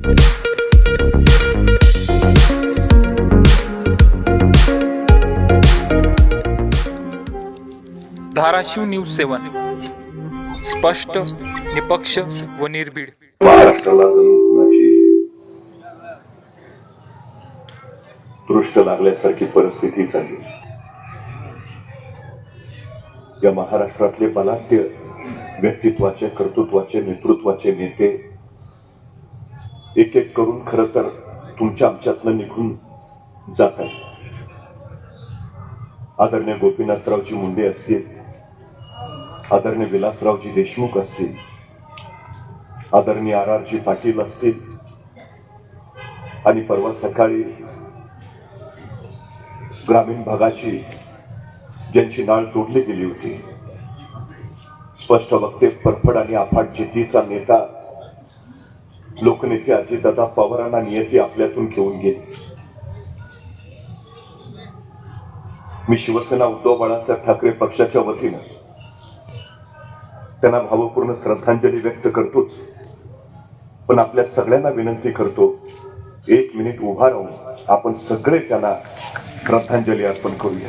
Dharashiv news सेवन. स्पष्ट निपक्ष व निर्भीड. महाराष्ट्राला दृष्ट लागल्यासारखी परिस्थिती झाली? या महाराष्ट्रातले बलाढ्य व्यक्तित्वाचे कर्तृत्वाचे नेतृत्वाचे नेते एक एक करून खर तर तुमच्या आमच्यातनं निघून जात आहेत आदरणीय गोपीनाथरावजी मुंडे असतील आदरणीय विलासरावजी देशमुख असतील आदरणीय आर आरजी पाटील असतील आणि परवा सकाळी ग्रामीण भागाची ज्यांची नाळ तोडली गेली होती स्पष्ट वक्ते परफड आणि आफाट जितीचा नेता लोकनेते अजितदादा पवारांना नियती आपल्यातून घेऊन गेली. मी शिवसेना उद्धव बाळासाहेब ठाकरे पक्षाच्या वतीनं त्यांना भावपूर्ण श्रद्धांजली व्यक्त करतोच पण आपल्या सगळ्यांना विनंती करतो एक मिनिट उभा राहून आपण सगळे त्यांना श्रद्धांजली अर्पण करूया.